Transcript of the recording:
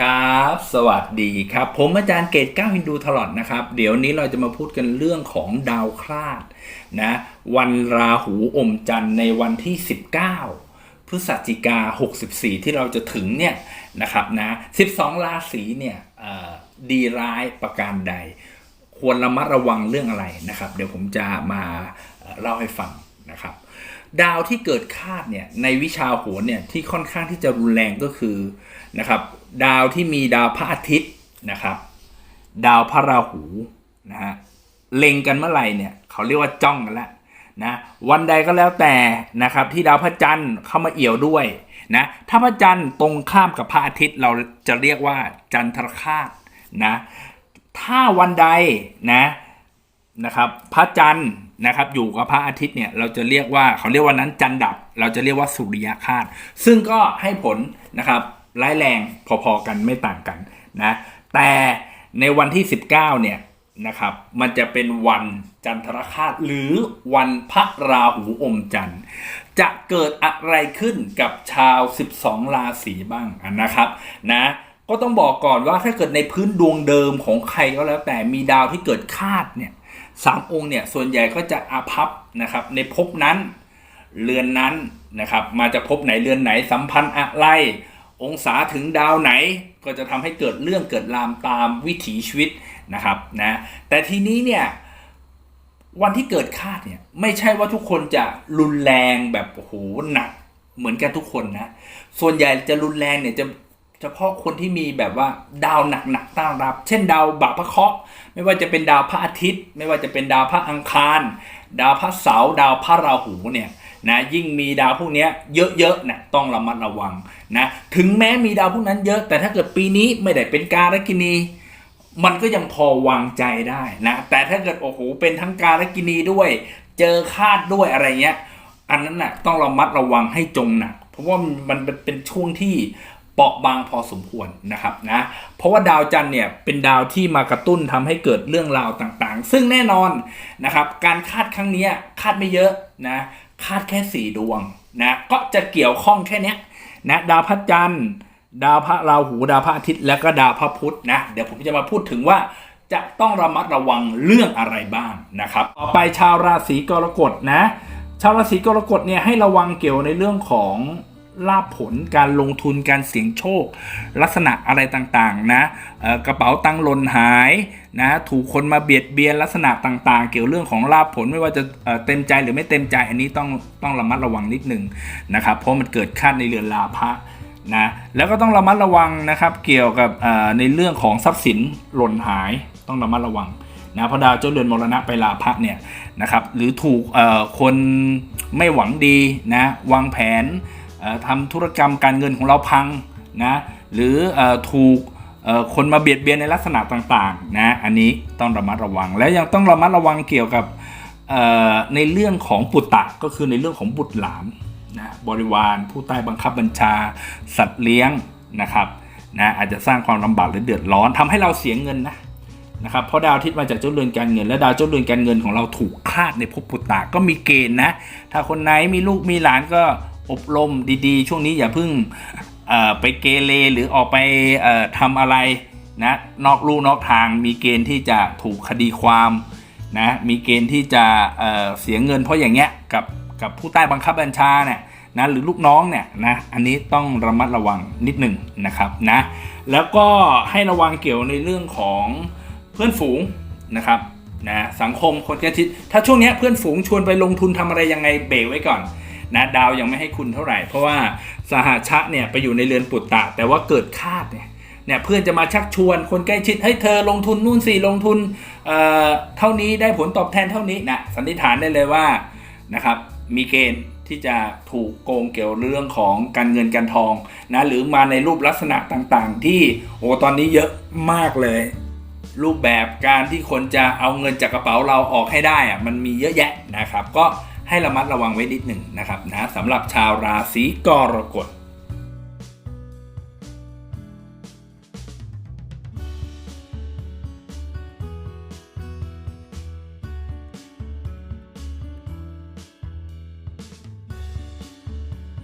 ครับ สวัสดีครับ ผมอาจารย์เกตก้าฮินดูทลอดนะครับ เดี๋ยวนี้เราจะมาพูดกันเรื่องของดาวคลาดนะวันราหูอมจันทร์ในวันที่ 19 พฤศจิกา 64 ที่เราจะถึงเนี่ยนะครับนะ 12 ราศีเนี่ยดีร้ายประการใด ควรระมัดระวังเรื่องอะไรนะครับ เดี๋ยวผมจะมาเอ่อเล่าให้ฟังนะครับ ดาวที่เกิดคาดเนี่ยในวิชาโหรเนี่ยที่ค่อนข้างที่จะรุนแรงก็คือนะครับ ดาวที่มีดาวพระอาทิตย์นะครับ ดาวพระราหูนะฮะเล็งกันเมื่อไหร่เนี่ยเขาเรียกว่าจ้องกันแล้วนะวันใดก็แล้วแต่นะครับที่ดาวพระจันทร์เข้ามาเอี่ยวด้วยนะถ้าพระจันทร์ตรงข้ามกับพระอาทิตย์เราจะเรียกว่าจันทรคาตนะถ้าวันใดนะนะครับพระจันทร์นะครับอยู่กับพระอาทิตย์เนี่ยเราจะเรียกว่าเขาเรียกว่านั้นจันทร์ดับ เราจะเรียกว่าสุริยคาตซึ่งก็ให้ผลนะครับ ร้ายแรงพอๆกันไม่ต่างกันนะแต่ในวันที่ 19 เนี่ยนะครับมันจะเป็นวันจันทรคาตหรือวันพระราหูอมจันทร์ จะเกิดอะไรขึ้นกับชาว 12 ราศีบ้างนะครับนะก็ต้องบอกก่อนว่าถ้าเกิดในพื้นดวงเดิมของใครก็แล้วแต่มีดาวที่เกิดคาดเนี่ยสามองค์เนี่ยส่วนใหญ่ก็จะอาภัพนะครับในภพนั้นเรือนนั้นนะครับมาจากภพไหนเรือนไหนสัมพันธ์อะไร องศาถึงดาวไหนก็จะทำให้เกิดเรื่องเกิดรามตามวิถีชีวิตนะครับนะแต่ทีนี้เนี่ยวันที่เกิดคาดเนี่ยไม่ใช่ว่าทุกคนจะรุนแรงแบบโอ้โหหนักเหมือนกันทุกคนนะส่วนใหญ่จะรุนแรงเนี่ยจะเฉพาะคนที่มีแบบว่าดาวหนักๆต้านรับ เช่นดาวบาปพระเคราะห์ไม่ว่าจะเป็นดาวพระอาทิตย์ ไม่ว่าจะเป็นดาวพระอังคาร ดาวพระเสาร์ดาวพระราหูเนี่ย นะยิ่งมีดาวพวกนี้เยอะๆนะต้องระมัดระวังนะถึงแม้มีดาวพวกนั้นเยอะ แต่ถ้าเกิดปีนี้ไม่ได้เป็นการกินี มันก็ยังพอวางใจได้นะแต่ถ้าเกิดโอ้โหเป็นทั้งการกินีด้วย เจอคาดด้วยอะไรเงี้ยอันนั้นน่ะต้องระมัดระวังให้จงหนักเพราะว่ามันเป็นช่วงที่เปราะบางพอสมควรนะครับนะเพราะว่าดาวจันทร์เนี่ยเป็นดาวที่มากระตุ้นทำให้เกิดเรื่องราวต่างๆ ซึ่งแน่นอนนะครับการคาดครั้งนี้คาดไม่เยอะนะ คาดแค่ 4 ดวงนะก็จะเกี่ยวข้องแค่นี้นะดาวพระจันทร์ ดาวพระราหูดาวพระอาทิตย์ แล้วก็ดาวพระพุธนะเดี๋ยวผมจะมาพูดถึงว่าจะต้องระมัดระวังเรื่องอะไรบ้างนะครับ ต่อไปชาวราศีกรกฎนะ ชาวราศีกรกฎเนี่ยให้ระวังเกี่ยวในเรื่องของ ลาภผลการลงทุนการเสี่ยงโชค ลักษณะอะไรต่างๆนะกระเป๋าตังหล่นหายนะถูกคนมาเบียดเบียนลักษณะต่างๆ เกี่ยวเรื่องของลาภผลไม่ว่าจะเต็มใจหรือไม่เต็มใจอันนี้ต้องต้องระมัดระวังนิดหนึ่งนะครับเพราะมันเกิดคาดในเรือนลาภะนะแล้วก็ต้องระมัดระวังนะครับเกี่ยวกับในเรื่องของทรัพย์สินหล่นหายต้องระมัดระวังนะพระดาวเจ้าเรือนมรณะไปลาภะเนี่ยนะครับหรือถูกคนไม่หวังดีนะวางแผน ทำธุรกรรมการเงินของเราพังนะหรืออถูกคนมาเบียดเบียนในลักษณะต่างๆนะอันนี้ต้องระมัดระวังและยังต้องระมัดระวังเกี่ยวกับในเรื่องของปุตตะก็คือในเรื่องของบุตรหลานนะบริวารผู้ใต้บังคับบัญชา สัตว์เลี้ยงนะครับนะอาจจะสร้างความลำบากหรือเดือดร้อนทำให้เราเสียเงินนะนะครับเพราะดาวอาทิตย์มาจากเจ้าเรือนการเงิน และดาวเจ้าเรือนการเงินของเราถูกคาดในภพปุตตะก็มีเกณฑ์นะถ้าคนไหนมีลูกมีหลานก็ อบรมดีๆ ช่วงนี้อย่าเพิ่งไปเกเรหรือออกไปเอ่อทำอะไรนะนอกลู่นอกทางมีเกณฑ์ที่จะถูกคดีความนะมีเกณฑ์ที่จะเเสียเงินเพราะอย่างเงี้ยกับกับผู้ใต้บังคับบัญชาเนี่ยนะหรือลูกน้องเนี่ยนะอันนี้ต้องระมัดระวังนิดหนึ่งนะครับนะแล้วก็ให้ระวังเกี่ยวในเรื่องของเพื่อนฝูงนะครับนะสังคมคนใกล้ชิดถ้าช่วงนี้เพื่อนฝูงชวนไปลงทุนทำอะไรยังไงเบรกไว้ก่อน นะดาวยังไม่ให้คุณเท่าไหร่ เพราะว่าสหชะเนี่ยไปอยู่ในเรือนปุตตะ แต่ว่าเกิดคาดเนี่ยเนี่ยเพื่อนจะมาชักชวนคนใกล้ชิดให้เธอลงทุนนู่นสิลงทุนเอ่อเท่านี้ได้ผลตอบแทนเท่านี้นะสันนิษฐานได้เลยว่านะครับมีเกณฑ์ที่จะถูกโกงเกี่ยวเรื่องของการเงินการทองนะหรือมาในรูปลักษณะต่างๆ ที่โอ้ตอนนี้เยอะมากเลย รูปแบบการที่คนจะเอาเงินจากกระเป๋าเราออกให้ได้อะมันมีเยอะแยะนะครับ ก็ ให้ระมัดระวังไว้นิดหนึ่งนะครับนะสำหรับชาวราศีกรกฎ